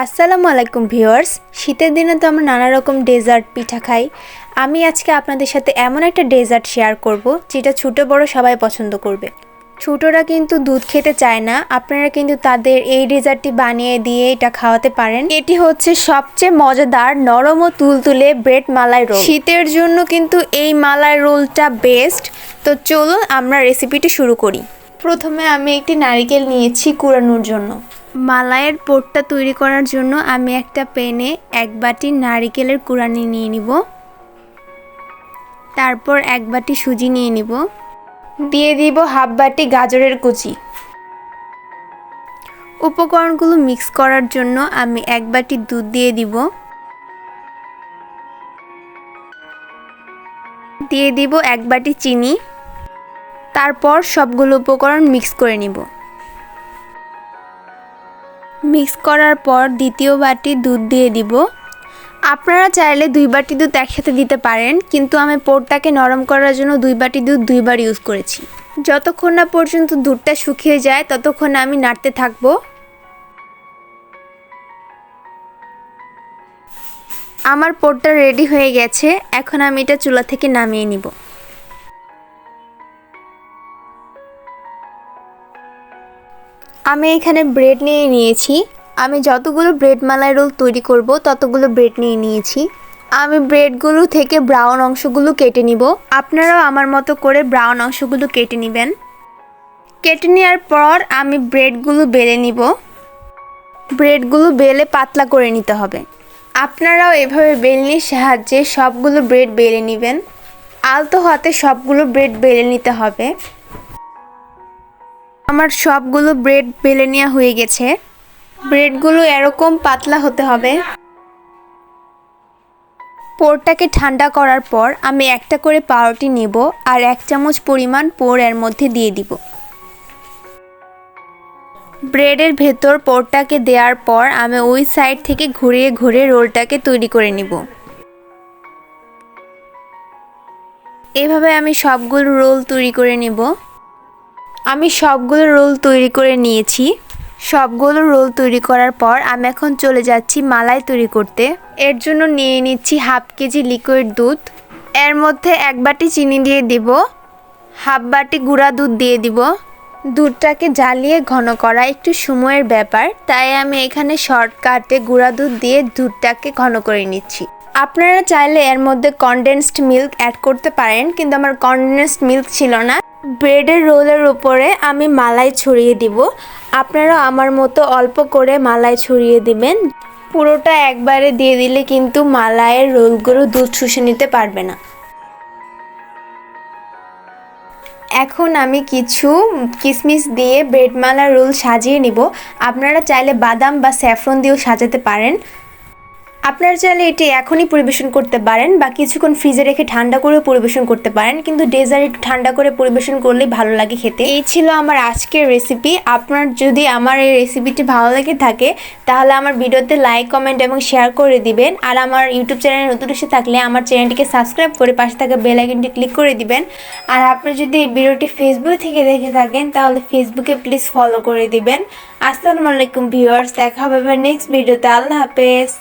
আসসালামু আলাইকুম ভিউয়ার্স। শীতের দিনে তো আমরা নানা রকম ডেজার্ট পিঠা খাই। আমি আজকে আপনাদের সাথে এমন একটা ডেজার্ট শেয়ার করব, যেটা ছোট বড় সবাই পছন্দ করবে। ছোটরা কিন্তু দুধ খেতে চায় না, আপনারা কিন্তু তাদের এই ডেজার্টটি বানিয়ে দিয়ে এটা খাওয়াতে পারেন। এটি হচ্ছে সবচেয়ে মজাদার নরম ও তুলতুলে ব্রেড মালাই রোল। শীতের জন্য কিন্তু এই মালাই রোলটা বেস্ট। তো চলুন আমরা রেসিপিটি শুরু করি। প্রথমে আমি একটি নারিকেল নিয়েছি কুড়ানোর জন্য। মালাইয়ের পোটটা তৈরি করার জন্য আমি একটা প্যানে এক বাটি নারিকেলের কুড়ানি নিয়ে নিব। তারপর এক বাটি সুজি নিয়ে নিব। দিয়ে দিব হাফ বাটি গাজরের কুচি। উপকরণগুলো মিক্স করার জন্য আমি এক বাটি দুধ দিয়ে দিব। দিয়ে দিব এক বাটি চিনি। তারপর সবগুলো উপকরণ মিক্স করে নিব। মিক্স করার পর দ্বিতীয় বাটি দুধ দিয়ে দিব। আপনারা চাইলে দুই বাটি দুধ একসাথে দিতে পারেন, কিন্তু আমি পোরটাকে নরম করার জন্য দুই বাটি দুধ দুইবার ইউজ করেছি। যতক্ষণ না পর্যন্ত দুধটা শুকিয়ে যায়, ততক্ষণ আমি নাড়তে থাকব। আমার পোরটা রেডি হয়ে গেছে, এখন আমি এটা চুলা থেকে নামিয়ে নিব। আমি এখানে ব্রেড নিয়ে নিয়েছি। আমি যতগুলো ব্রেড মালাই রোল তৈরি করব, ততগুলো ব্রেড নিয়ে নিয়েছি। আমি ব্রেডগুলো থেকে ব্রাউন অংশগুলো কেটে নিব। আপনারাও আমার মতো করে ব্রাউন অংশগুলো কেটে নেবেন। কেটে নেওয়ার পর আমি ব্রেডগুলো বেলে নিব। ব্রেডগুলো বেলে পাতলা করে নিতে হবে। আপনারাও এভাবে বেলনির সাহায্যে সবগুলো ব্রেড বেলে নেবেন। আলতো হাতে সবগুলো ব্রেড বেলে নিতে হবে। আমার সবগুলো ব্রেড বেলে নেওয়া হয়ে গেছে। ব্রেডগুলো এরকম পাতলা হতে হবে। পোরটাকে ঠান্ডা করার পর আমি একটা করে পাউরুটি নেব আর এক চামচ পরিমাণ পোর এর মধ্যে দিয়ে দিব। ব্রেডের ভেতর পোরটাকে দেওয়ার পর আমি ওই সাইড থেকে ঘুরিয়ে ঘুরে রোলটাকে তৈরি করে নিব। এভাবে আমি সবগুলো রোল তৈরি করে নিব। আমি সবগুলো রোল তৈরি করে নিয়েছি। সবগুলো রোল তৈরি করার পর আমি এখন চলে যাচ্ছি মালাই তৈরি করতে। এর জন্য নিয়ে নিচ্ছি হাফ কেজি লিকুইড দুধ। এর মধ্যে এক বাটি চিনি দিয়ে দিব। হাফ বাটি গুঁড়া দুধ দিয়ে দিব। দুধটাকে জ্বালিয়ে ঘন করা একটু সময়ের ব্যাপার, তাই আমি এখানে শর্টকাটে গুঁড়া দুধ দিয়ে দুধটাকে ঘন করে নিচ্ছি। আপনারা চাইলে এর মধ্যে কনডেন্সড মিল্ক অ্যাড করতে পারেন, কিন্তু আমার কনডেন্সড মিল্ক ছিল না। ব্রেডের রোলের উপরে আমি মালাই ছড়িয়ে দিব। আপনারা আমার মতো অল্প করে মালাই ছড়িয়ে দিবেন। পুরোটা একবারে দিয়ে দিলে কিন্তু মালাইয়ের রোলগুলো দুধ শুষে নিতে পারবে না। এখন আমি কিছু কিশমিশ দিয়ে ব্রেড মালা রোল সাজিয়ে নিব। আপনারা চাইলে বাদাম বা স্যাফরন দিয়েও সাজাতে পারেন। আপনারা চাইলে এটি এখনই পরিবেশন করতে পারেন বা কিছুক্ষণ ফ্রিজে রেখে ঠান্ডা করেও পরিবেশন করতে পারেন, কিন্তু ডেজার্ট একটু ঠান্ডা করে পরিবেশন করলেই ভালো লাগে খেতে। এই ছিল আমার আজকের রেসিপি আপনার যদি আমার এই রেসিপিটি ভালো লেগে থাকে, তাহলে আমার ভিডিওতে লাইক কমেন্ট এবং শেয়ার করে দিবেন। আর আমার ইউটিউব চ্যানেলে নতুন এসে থাকলে আমার চ্যানেলটিকে সাবস্ক্রাইব করে পাশে থাকা বেল আইকনটি ক্লিক করে দিবেন। আর আপনি যদি এই ভিডিওটি ফেসবুক থেকে দেখে থাকেন, তাহলে ফেসবুকে প্লিজ ফলো করে দিবেন। আসসালামু আলাইকুম ভিউয়ার্স দেখা হবে নেক্সট ভিডিওতে আল্লাহ হাফেজ।